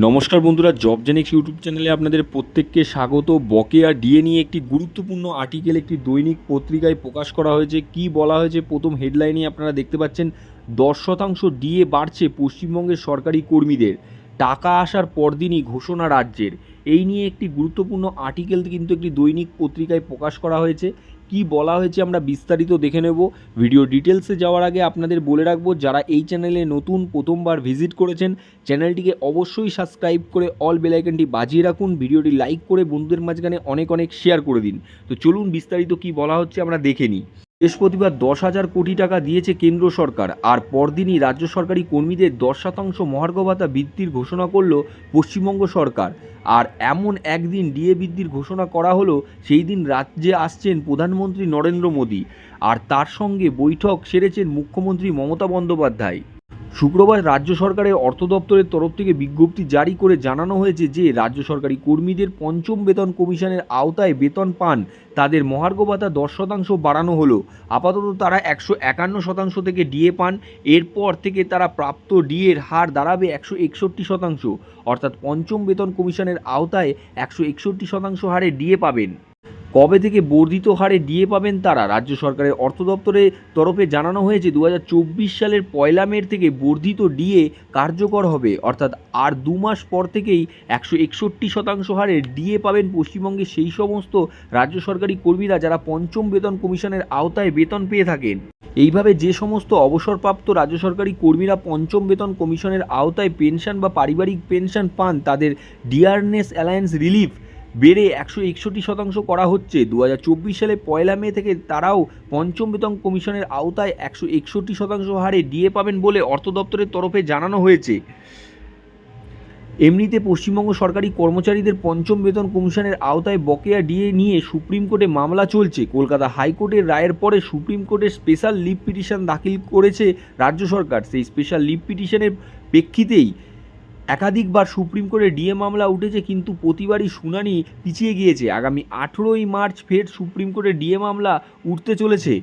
নমস্কার বন্ধুরা job Xenix YouTube চ্যানেলে আপনাদের প্রত্যেককে স্বাগত। বকেয়া ডিএ নিয়ে একটি গুরুত্বপূর্ণ আর্টিকেল একটি দৈনিক পত্রিকায় প্রকাশ করা হয়েছে। কি বলা হয়েছে? প্রথম হেডলাইনে আপনারা দেখতে পাচ্ছেন, দশ শতাংশ ডিএ বাড়ছে পশ্চিমবঙ্গের সরকারি কর্মীদের। টাকা আসার পরদিনই ঘোষণা রাজ্যের। এই নিয়ে একটি গুরুত্বপূর্ণ আর্টিকেল কিন্তু একটি দৈনিক পত্রিকায় প্রকাশ করা হয়েছে। কি বলা হয়েছে আমরা বিস্তারিত দেখে নেব। ভিডিও ডিটেলসে যাওয়ার আগে আপনাদের বলে রাখব, যারা এই চ্যানেলে নতুন প্রথমবার ভিজিট করেছেন চ্যানেলটিকে অবশ্যই সাবস্ক্রাইব করে অল বেলাইকনটি বাজিয়ে রাখুন ভিডিওটি লাইক করে বন্ধুদের মাঝখানে অনেক অনেক শেয়ার করে দিন। তো চলুন বিস্তারিত কি বলা হচ্ছে আমরা দেখে নিই। বৃহস্পতিবার দশ হাজার কোটি টাকা দিয়েছে কেন্দ্র সরকার। আর পরদিনই রাজ্য সরকারি কর্মীদের দশ শতাংশ মহার্ঘ ভাতা বৃদ্ধির ঘোষণা করল পশ্চিমবঙ্গ সরকার। আর এমন একদিন ডিএ বৃদ্ধির ঘোষণা করা হলো, সেই দিন রাজ্যে আসছেন প্রধানমন্ত্রী নরেন্দ্র মোদী। আর তার সঙ্গে বৈঠক সেরেছেন মুখ্যমন্ত্রী মমতা বন্দ্যোপাধ্যায়। শুক্রবার রাজ্য সরকারের অর্থ দপ্তরের তরফ থেকে বিজ্ঞপ্তি জারি করে জানানো হয়েছে যে রাজ্য সরকারি কর্মীদের পঞ্চম বেতন কমিশনের আওতায় বেতন পান। তাদের মহার্ঘ ভাতা দশ শতাংশ বাড়ানো হলো। আপাতত তারা একশো একান্ন শতাংশ থেকে ডিএ পান। এরপর থেকে তারা প্রাপ্ত ডিএর হার দাঁড়াবে একশো একষট্টি শতাংশ। অর্থাৎ পঞ্চম বেতন কমিশনের আওতায় একশো একষট্টি শতাংশ হারে ডিএ পাবেন। কবে থেকে বর্ধিত হারে ডিএ পাবেন তারা? রাজ্য সরকারের অর্থ দপ্তরের তরফে জানানো হয়েছে দু হাজার চব্বিশ সালের পয়লা মের থেকে বর্ধিত ডিএ কার্যকর হবে। অর্থাৎ আর দু মাস পর থেকেই একশো একষট্টি শতাংশ হারে ডিএ পাবেন পশ্চিমবঙ্গে সেই সমস্ত রাজ্য সরকারি কর্মীরা যারা পঞ্চম বেতন কমিশনের আওতায় বেতন পেয়ে থাকেন। এইভাবে যে সমস্ত অবসরপ্রাপ্ত রাজ্য সরকারি কর্মীরা পঞ্চম বেতন কমিশনের আওতায় পেনশন বা পারিবারিক পেনশন পান, তাদের ডিয়ারনেস অ্যালায়েন্স রিলিফ বেড়ে একশো একষট্টি শতাংশ করা হচ্ছে। দু হাজার চব্বিশ সালে পয়লা মে থেকে তারাও পঞ্চম বেতন কমিশনের আওতায় একশো একষট্টি শতাংশ হারে ডিএ পাবেন বলে অর্থ দপ্তরের তরফে জানানো হয়েছে। এমনিতে পশ্চিমবঙ্গ সরকারি কর্মচারীদের পঞ্চম বেতন কমিশনের আওতায় বকেয়া ডিএ নিয়ে সুপ্রিম কোর্টে মামলা চলছে। কলকাতা হাইকোর্টের রায়ের পরে সুপ্রিম কোর্টের স্পেশাল লিভ পিটিশন দাখিল করেছে রাজ্য সরকার। সেই স্পেশাল লিভ পিটিশনের প্রেক্ষিতেই একাধিকবার সুপ্রিম কোর্টে ডিএ মামলা উঠেছে, কিন্তু প্রতিবারই শুনানি পিছিয়ে গিয়েছে। আগামী আঠেরোই মার্চ ফের সুপ্রিম কোর্টে ডিএ মামলা উঠতে চলেছে।